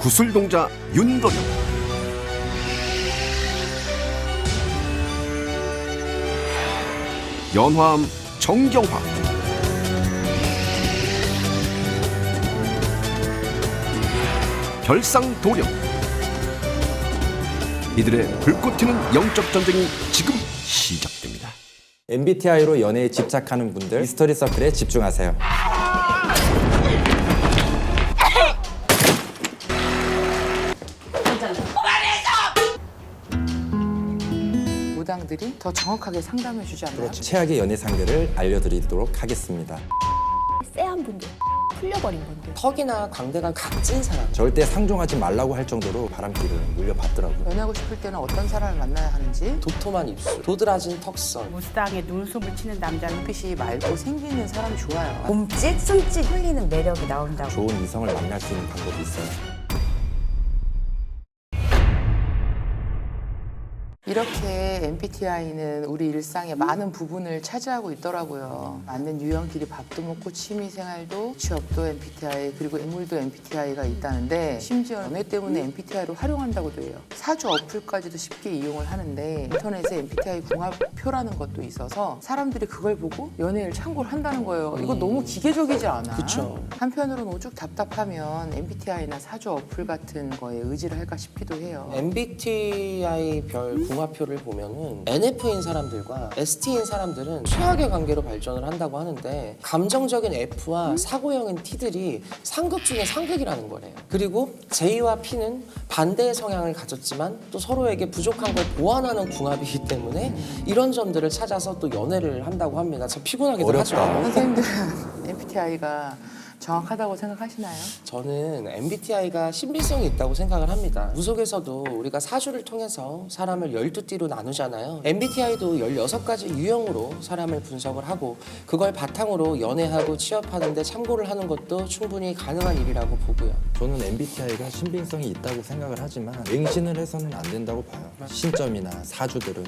구슬동자 윤도령 연화음 정경화 별상 도령 이들의 불꽃 튀는 영적 전쟁이 지금 시작됩니다. MBTI로 연애에 집착하는 분들 미스터리 서클에 집중하세요. 무당들이 더 정확하게 상담해 주지 않나요? 최악의 연애 상대를 알려드리도록 하겠습니다. 쎄한 분들, 풀려버린 분들. 턱이나 광대가 각진 사람 절대 상종하지 말라고 할 정도로 바람길을 물려봤더라고요. 연애하고 싶을 때는 어떤 사람을 만나야 하는지 도톰한 입술 도드라진 턱선 무스탕에 눈썹을 치는 남자는 빛이 맑고 생기 있는 사람이 좋아요. 몸짓, 숨짓 흘리는 매력이 나온다고. 좋은 이성을 만날 수 있는 방법이 있어요. 이렇게 MBTI는 우리 일상의 많은 부분을 차지하고 있더라고요. 맞는 유형끼리 밥도 먹고 취미 생활도 취업도 MBTI 그리고 인물도 MBTI가 있다는데 심지어 연애 때문에 MBTI로 활용한다고도 해요. 사주 어플까지도 쉽게 이용을 하는데 인터넷에 MBTI 궁합표라는 것도 있어서 사람들이 그걸 보고 연애를 참고를 한다는 거예요. 이거 너무 기계적이지 않아? 그쵸. 한편으로는 오죽 답답하면 MBTI나 사주 어플 같은 거에 의지를 할까 싶기도 해요. MBTI 별 궁합표를 보면 은 NF인 사람들과 ST인 사람들은 최악의 관계로 발전을 한다고 하는데 감정적인 F와 사고형인 T들이 상극 중에 상극이라는 거래요. 그리고 J와 P는 반대의 성향을 가졌지만 또 서로에게 부족한 걸 보완하는 궁합이기 때문에 이런 점들을 찾아서 또 연애를 한다고 합니다. 참 피곤하기도 어렵다. 하죠. 선생님들은 MBTI가 정확하다고 생각하시나요? 저는 MBTI가 신빙성이 있다고 생각을 합니다. 무속에서도 우리가 사주를 통해서 사람을 12띠로 나누잖아요. MBTI도 16가지 유형으로 사람을 분석을 하고 그걸 바탕으로 연애하고 취업하는데 참고를 하는 것도 충분히 가능한 일이라고 보고요. 저는 MBTI가 신빙성이 있다고 생각을 하지만 맹신을 해서는 안 된다고 봐요. 신점이나 사주들은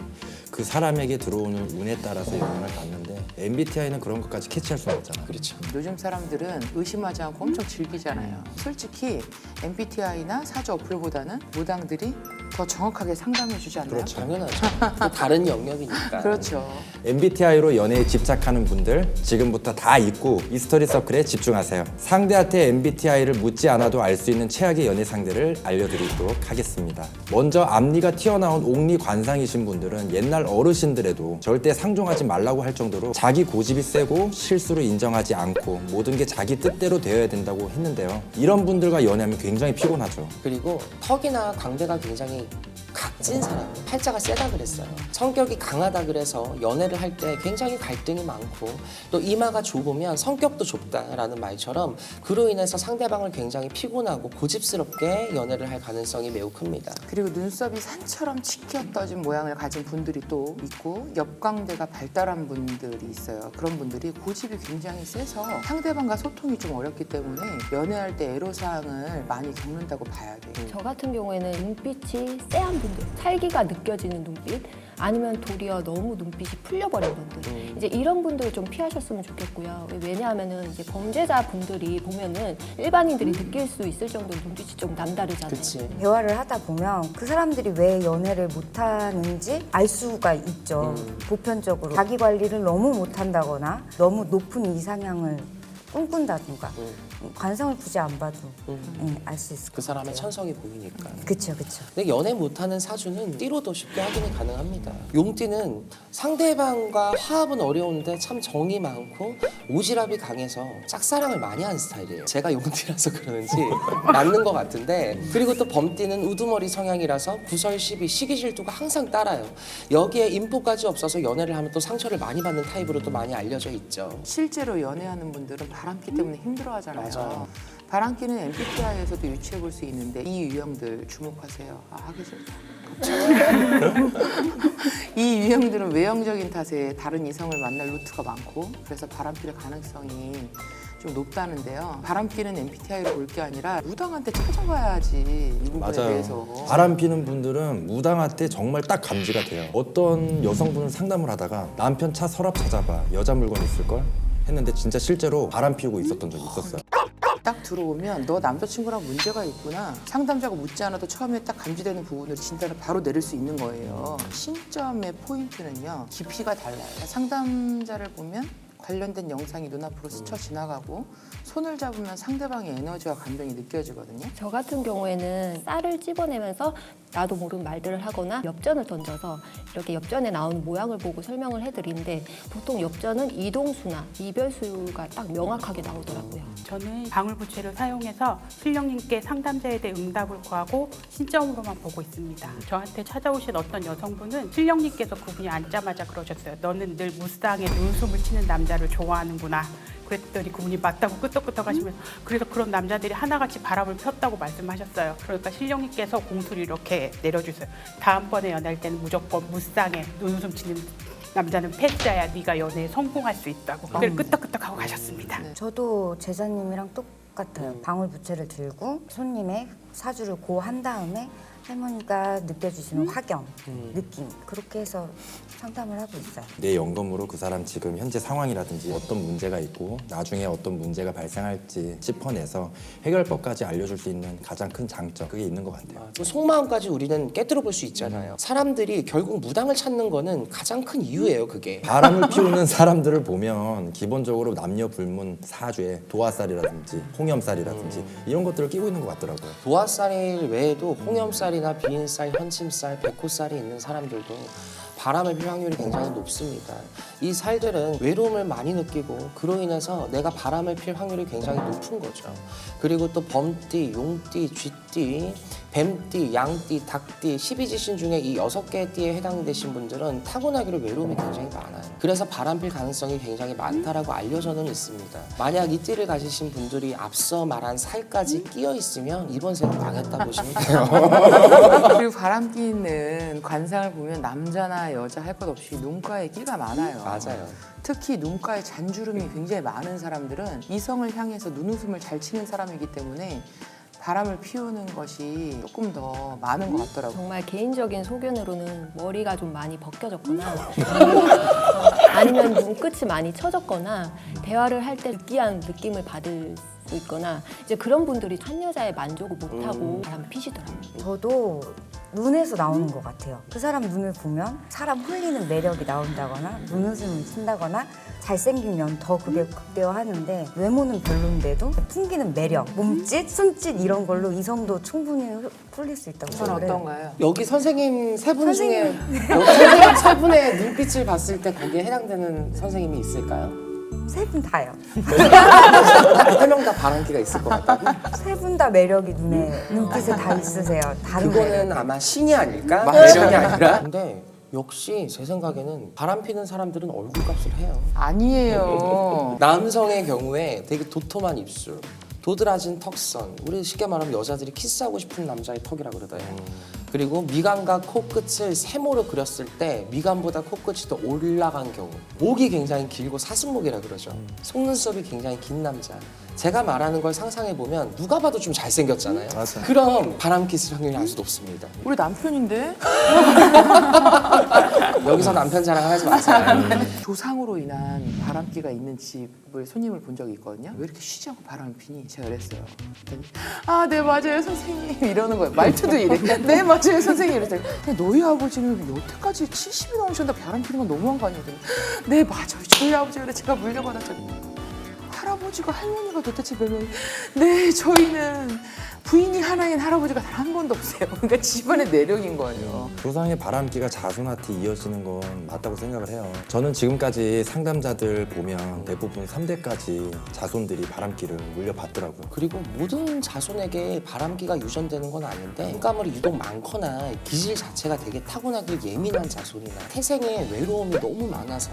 그 사람에게 들어오는 운에 따라서 영향을 받는데 MBTI는 그런 것까지 캐치할 수는 없잖아. 그렇죠. 요즘 사람들은 의심하지 않고 엄청 즐기잖아요. 솔직히 MBTI나 사주 어플보다는 무당들이 더 정확하게 상담해 주지 않나요? 그렇죠. 당연하죠. 또 다른 영역이니까. 그렇죠. MBTI로 연애에 집착하는 분들 지금부터 다 잊고 미스터리 서클에 집중하세요. 상대한테 MBTI를 묻지 않아도 알 수 있는 최악의 연애 상대를 알려드리도록 하겠습니다. 먼저 앞니가 튀어나온 옥리 관상이신 분들은 옛날 어르신들에도 절대 상종하지 말라고 할 정도로 자기 고집이 세고 실수를 인정하지 않고 모든 게 자기 뜻대로 되어야 된다고 했는데요. 이런 분들과 연애하면 굉장히 피곤하죠. 그리고 턱이나 광대가 굉장히 aí. 각진 사람, 팔자가 세다 그랬어요. 성격이 강하다 그래서 연애를 할 때 굉장히 갈등이 많고 또 이마가 좁으면 성격도 좁다라는 말처럼 그로 인해서 상대방을 굉장히 피곤하고 고집스럽게 연애를 할 가능성이 매우 큽니다. 그리고 눈썹이 산처럼 치켜 떠진 모양을 가진 분들이 또 있고 옆광대가 발달한 분들이 있어요. 그런 분들이 고집이 굉장히 세서 상대방과 소통이 좀 어렵기 때문에 연애할 때 애로사항을 많이 겪는다고 봐야 돼요. 저 같은 경우에는 눈빛이 쎄한 분들, 살기가 느껴지는 눈빛, 아니면 도리어 너무 눈빛이 풀려버린 분들. 이제 이런 분들을 좀 피하셨으면 좋겠고요. 왜냐하면은 이제 범죄자 분들이 보면은 일반인들이 느낄 수 있을 정도로 눈빛이 좀 남다르잖아요. 그치? 대화를 하다 보면 그 사람들이 왜 연애를 못하는지 알 수가 있죠. 보편적으로 자기 관리를 너무 못한다거나 너무 높은 이상향을 꿈꾼다든가 관성을 굳이 안 봐도 알 수 있을 그것 사람의 같아요. 천성이 보이니까. 그쵸 그쵸. 근데 연애 못하는 사주는 띠로도 쉽게 확인이 가능합니다. 용띠는 상대방과 화합은 어려운데 참 정이 많고 오지랖이 강해서 짝사랑을 많이 하는 스타일이에요. 제가 용띠라서 그러는지 맞는 것 같은데 그리고 또 범띠는 우두머리 성향이라서 구설 시비 시기 질투가 항상 따라요. 여기에 인포까지 없어서 연애를 하면 또 상처를 많이 받는 타입으로 또 많이 알려져 있죠. 실제로 연애하는 분들은 바람기 때문에 힘들어하잖아요. 맞아요. 바람기는 MBTI에서도 유추해 볼 수 있는데 이 유형들 주목하세요. 아 하기 싫다. 이 유형들은 외형적인 탓에 다른 이성을 만날 루트가 많고 그래서 바람피를 가능성이 좀 높다는데요. 바람기는 MBTI로 볼 게 아니라 무당한테 찾아봐야지 이 부분에 대해서. 바람 피는 분들은 무당한테 정말 딱 감지가 돼요. 어떤 여성분을 상담을 하다가 남편 차 서랍 찾아봐. 여자 물건 있을 걸? 했는데 진짜 실제로 바람 피우고 있었던 적이 있었어요. 딱 들어오면 너 남자친구랑 문제가 있구나. 상담자가 묻지 않아도 처음에 딱 감지되는 부분으로 진단을 바로 내릴 수 있는 거예요. 신점의 포인트는요. 깊이가 달라요. 상담자를 보면 관련된 영상이 눈앞으로 스쳐 지나가고 손을 잡으면 상대방의 에너지와 감정이 느껴지거든요. 저 같은 경우에는 쌀을 찝어내면서 나도 모르는 말들을 하거나 엽전을 던져서 이렇게 엽전에 나오는 모양을 보고 설명을 해드리는데 보통 엽전은 이동수나 이별수가 딱 명확하게 나오더라고요. 저는 방울부채를 사용해서 신령님께 상담자에 대해 응답을 구하고 신점으로만 보고 있습니다. 저한테 찾아오신 어떤 여성분은 신령님께서 그분이 앉자마자 그러셨어요. 너는 늘 무쌍에 눈웃음을 치는 남자를 좋아하는구나. 그랬더니 그분이 맞다고 끄떡끄떡 하시면서 그래서 그런 남자들이 하나같이 바람을 폈다고 말씀하셨어요. 그러니까 신령님께서 공수를 이렇게 내려주세요. 다음번에 연애할 때는 무조건 무쌍에 눈웃음 치는 남자는 패자야. 네가 연애에 성공할 수 있다고. 그걸 끄떡끄떡 하고 가셨습니다. 저도 제자님이랑 똑같아요. 방울 부채를 들고 손님의 사주를 고한 다음에 할머니가 느껴주시는 확연, 느낌 그렇게 해서 상담을 하고 있어요. 내 영검으로 그 사람 지금 현재 상황이라든지 어떤 문제가 있고 나중에 어떤 문제가 발생할지 짚어내서 해결법까지 알려줄 수 있는 가장 큰 장점 그게 있는 것 같아요. 그 속마음까지 우리는 깨뜨려 볼 수 있잖아요. 사람들이 결국 무당을 찾는 거는 가장 큰 이유예요, 그게. 바람을 피우는 사람들을 보면 기본적으로 남녀 불문 사주에 도화살이라든지 홍염살이라든지 이런 것들을 끼고 있는 것 같더라고요. 도화살일 외에도 홍염살 이나 비인살, 현침살, 백호살이 있는 사람들도 바람을 필 확률이 굉장히 높습니다. 이 살들은 외로움을 많이 느끼고 그로 인해서 내가 바람을 필 확률이 굉장히 높은 거죠. 그리고 또 범띠, 용띠, 쥐띠, 뱀띠, 양띠, 닭띠, 12지신 중에 이 여섯 개의 띠에 해당되신 분들은 타고나기로 외로움이 굉장히 많아요. 그래서 바람필 가능성이 굉장히 많다라고 알려져는 있습니다. 만약 이 띠를 가지신 분들이 앞서 말한 살까지 끼어 있으면 이번 생은 망했다 보시면 돼요. 그리고 바람기는 관상을 보면 남자나 여자 할 것 없이 눈가에 끼가 많아요. 맞아요. 특히 눈가에 잔주름이 굉장히 많은 사람들은 이성을 향해서 눈웃음을 잘 치는 사람이기 때문에 바람을 피우는 것이 조금 더 많은 것 같더라고요. 정말 개인적인 소견으로는 머리가 좀 많이 벗겨졌거나 아니면 눈끝이 많이 처졌거나 대화를 할 때 느끼한 느낌을 받을 수 있거나 이제 그런 분들이 한 여자의 만족을 못하고 바람 피시더라고요. 저도 눈에서 나오는 것 같아요. 그 사람 눈을 보면 사람 홀리는 매력이 나온다거나 눈웃음을 친다거나 잘생기면 더 그게 극대화하는데 외모는 별론데도 풍기는 매력, 몸짓, 손짓 이런 걸로 이성도 충분히 홀- 홀릴 수 있다고 전 생각을 해요. 어떤가요? 여기 선생님 세 분 중에 여기 선생님 세 분의 눈빛을 봤을 때 거기에 해당되는 선생님이 있을까요? 세 분 다요. 세명다 바람기가 있을 것 같아요. 세분 다 매력이 눈에 눈빛에 다 있으세요. 다른 매력. 그거는 아마 신이 아닐까? 매력이 아니라. 근데 역시 제 생각에는 바람 피는 사람들은 얼굴값을 해요. 아니에요. 남성의 경우에 되게 도톰한 입술, 도드라진 턱선. 우리 쉽게 말하면 여자들이 키스하고 싶은 남자의 턱이라 그러더라고요. 그리고 미간과 코끝을 세모로 그렸을 때 미간보다 코끝이 더 올라간 경우. 목이 굉장히 길고 사슴목이라 그러죠. 속눈썹이 굉장히 긴 남자. 제가 말하는 걸 상상해 보면 누가 봐도 좀 잘생겼잖아요. 맞아요. 그럼 바람 키스 확률이 아주 높습니다. 우리 남편인데 여기서 남편 자랑하지 마세요. 조상으로 인한 바람기가 있는 집을 손님을 본 적이 있거든요. 왜 이렇게 쉬지 않고 바람을 피니? 제가 그랬어요. 그랬더니 아, 네 맞아요 선생님 이러는 거예요. 말투도 이래. 네 맞아요 선생님 근데 너희 아버지는 여태까지 70이 넘으셨는데 바람 피는 건 너무한 거 아니에요? 그랬더니 네 맞아요. 저희 아버지가 그래 제가 물려받았더니 할아버지가 할머니가 도대체 몇 명? 네 저희는 부인이 하나인 할아버지가 단 한 번도 없어요. 그러니까 집안의 내력인 거예요. 조상의 바람기가 자손한테 이어지는 건 맞다고 생각을 해요. 저는 지금까지 상담자들 보면 대부분 3대까지 자손들이 바람기를 물려받더라고요. 그리고 모든 자손에게 바람기가 유전되는 건 아닌데 흑감물이 유독 많거나 기질 자체가 되게 타고나길 예민한 자손이나 태생에 외로움이 너무 많아서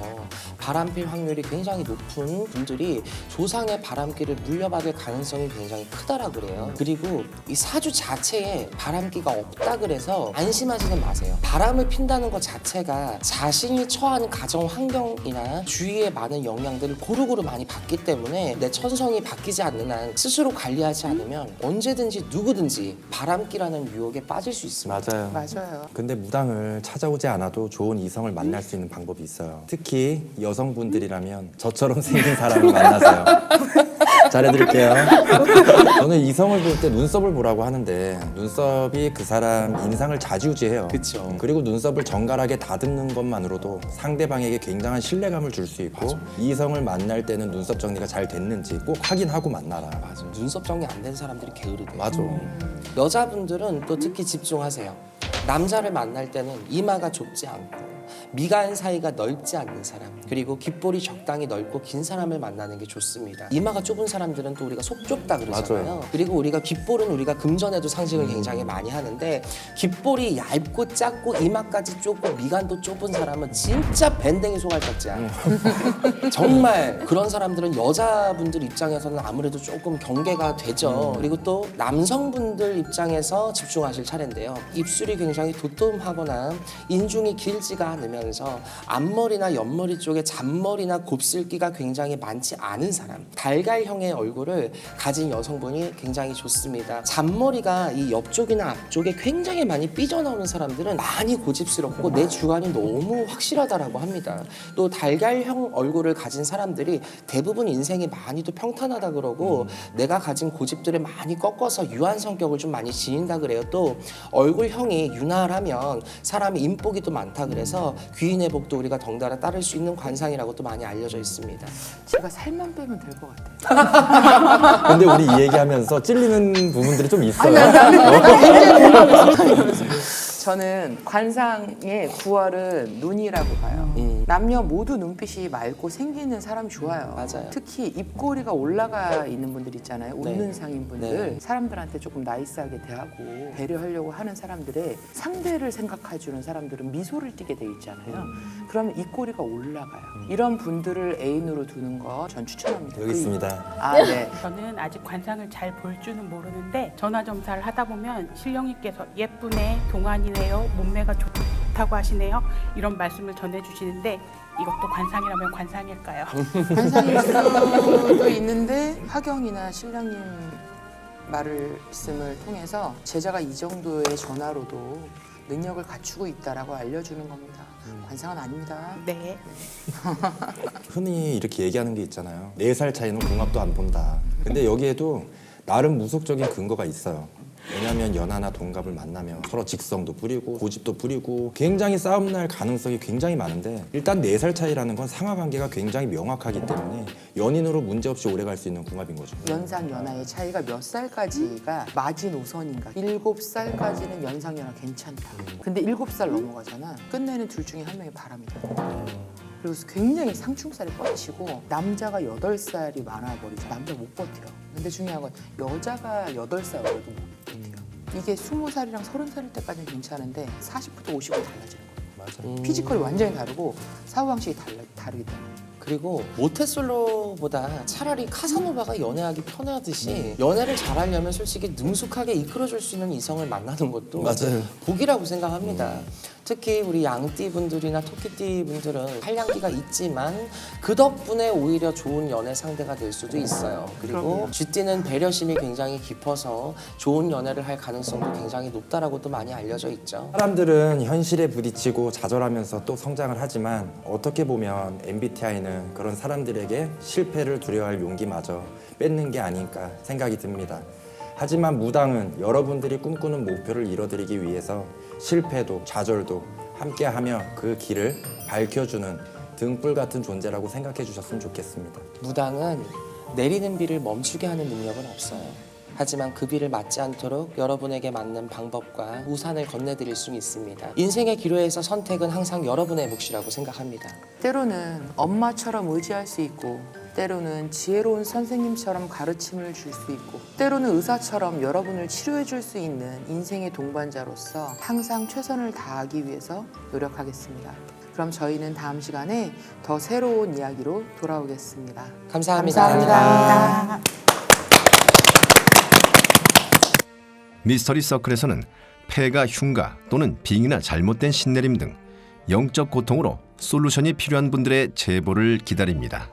바람필 확률이 굉장히 높은 분들이 조상의 바람기를 물려받을 가능성이 굉장히 크다라 그래요. 그리고 이 사주 자체에 바람기가 없다 그래서 안심하지는 마세요. 바람을 핀다는 것 자체가 자신이 처하는 가정 환경이나 주위의 많은 영향들을 고루고루 많이 받기 때문에 내 천성이 바뀌지 않는 한 스스로 관리하지 않으면 언제든지 누구든지 바람기라는 유혹에 빠질 수 있습니다. 맞아요. 맞아요. 근데 무당을 찾아오지 않아도 좋은 이성을 만날 수 있는 방법이 있어요. 특히 여성분들이라면 저처럼 생긴 사람을 만나세요. 잘해드릴게요. 저는 이성을 볼 때 눈썹을 보라고 하는데 눈썹이 그 사람 인상을 좌지우지해요. 그쵸. 그리고 눈썹을 정갈하게 다듬는 것만으로도 상대방에게 굉장한 신뢰감을 줄 수 있고 이성을 만날 때는 눈썹 정리가 잘 됐는지 꼭 확인하고 만나라. 맞아. 눈썹 정리 안 된 사람들이 게으르대. 맞아. 여자분들은 또 특히 집중하세요. 남자를 만날 때는 이마가 좁지 않고 미간 사이가 넓지 않는 사람 그리고 귓볼이 적당히 넓고 긴 사람을 만나는 게 좋습니다. 이마가 좁은 사람들은 또 우리가 속 좁다 그러잖아요. 맞아요. 그리고 우리가 귓볼은 우리가 금전에도 상징을 굉장히 많이 하는데 귓볼이 얇고 작고 이마까지 좁고 미간도 좁은 사람은 진짜 밴댕이 소갈딱지야. 정말 그런 사람들은 여자분들 입장에서는 아무래도 조금 경계가 되죠. 그리고 또 남성분들 입장에서 집중하실 차례인데요. 입술이 굉장히 도톰하거나 인중이 길지가 않으면서 앞머리나 옆머리 쪽에 잔머리나 곱슬기가 굉장히 많지 않은 사람. 달걀형의 얼굴을 가진 여성분이 굉장히 좋습니다. 잔머리가 이 옆쪽이나 앞쪽에 굉장히 많이 삐져나오는 사람들은 많이 고집스럽고 내 주관이 너무 확실하다라고 합니다. 또 달걀형 얼굴을 가진 사람들이 대부분 인생이 많이 또 평탄하다 그러고 내가 가진 고집들을 많이 꺾어서 유한 성격을 좀 많이 지닌다 그래요. 또 얼굴형이 유난하면 사람이 인복이 또 많다 그래서 귀인의 복도 우리가 덩달아 따를 수 있는 관상이라고 또 많이 알려져 있습니다. 제가 살만 빼면 될 것 같아요. 근데 우리 이 얘기하면서 찔리는 부분들이 좀 있어요. 저는 관상의 9월은 눈이라고 봐요. 음. 남녀 모두 눈빛이 맑고 생기는 사람이 좋아요. 맞아요. 특히 입꼬리가 올라가 있는 분들 있잖아요. 네. 웃는 상인 분들. 네. 사람들한테 조금 나이스하게 대하고 배려하려고 하는 사람들의 상대를 생각해주는 사람들은 미소를 띠게 돼 있잖아요. 음. 그러면 입꼬리가 올라가요. 이런 분들을 애인으로 두는 거 전 추천합니다. 여기 있습니다. 아, 네. 저는 아직 관상을 잘 볼 줄은 모르는데 전화 점사를 하다 보면 신령님께서 예쁘네, 동안이네 요, 몸매가 좋다고 하시네요 이런 말씀을 전해주시는데 이것도 관상이라면 관상일까요? 관상일 수도 있는데 화경이나 신랑님 말씀을 통해서 제자가 이 정도의 전화로도 능력을 갖추고 있다라고 알려주는 겁니다. 관상은 아닙니다. 네. 흔히 이렇게 얘기하는 게 있잖아요. 네 살 차이는 궁합도 안 본다. 근데 여기에도 나름 무속적인 근거가 있어요. 왜냐하면 연하나 동갑을 만나면 서로 직성도 부리고 고집도 부리고 굉장히 싸움 날 가능성이 굉장히 많은데 일단 네 살 차이라는 건 상하 관계가 굉장히 명확하기 때문에 연인으로 문제 없이 오래 갈 수 있는 궁합인 거죠. 연상 연하의 차이가 몇 살까지가 마지노선인가? 일곱 살까지는 연상 연하 괜찮다. 근데 일곱 살 넘어가잖아. 끝내는 둘 중에 한 명이 바람이 다. 그리고 굉장히 상충살이 뻗치고 남자가 여덟 살이 많아버리죠. 남자 못 버텨. 근데 중요한 건 여자가 여덟 살 어려도 못 버텨. 이게 스무 살이랑 서른 살일 때까지는 괜찮은데 40부터 50으로 달라지는 거예요. 맞아. 음. 피지컬이 완전히 다르고 사고 방식이 달라, 다르기 때문에. 그리고 모태솔로보다 차라리 카사노바가 연애하기 편하듯이 연애를 잘하려면 솔직히 능숙하게 이끌어줄 수 있는 이성을 만나는 것도 맞아요. 복이라고 생각합니다. 특히 우리 양띠 분들이나 토끼띠 분들은 팔량기가 있지만 그 덕분에 오히려 좋은 연애 상대가 될 수도 있어요. 그리고 쥐띠는 배려심이 굉장히 깊어서 좋은 연애를 할 가능성도 굉장히 높다라고도 많이 알려져 있죠. 사람들은 현실에 부딪히고 좌절하면서 또 성장을 하지만 어떻게 보면 MBTI는 그런 사람들에게 실패를 두려워할 용기마저 뺏는 게 아닐까 생각이 듭니다. 하지만 무당은 여러분들이 꿈꾸는 목표를 이뤄드리기 위해서 실패도 좌절도 함께하며 그 길을 밝혀주는 등불 같은 존재라고 생각해 주셨으면 좋겠습니다. 무당은 내리는 비를 멈추게 하는 능력은 없어요. 하지만 그 비를 맞지 않도록 여러분에게 맞는 방법과 우산을 건네드릴 수 있습니다. 인생의 기로에서 선택은 항상 여러분의 몫이라고 생각합니다. 때로는 엄마처럼 의지할 수 있고 때로는 지혜로운 선생님처럼 가르침을 줄 수 있고 때로는 의사처럼 여러분을 치료해 줄 수 있는 인생의 동반자로서 항상 최선을 다하기 위해서 노력하겠습니다. 그럼 저희는 다음 시간에 더 새로운 이야기로 돌아오겠습니다. 감사합니다. 감사합니다. 미스터리 서클에서는 폐가 흉가 또는 빙이나 잘못된 신내림 등 영적 고통으로 솔루션이 필요한 분들의 제보를 기다립니다.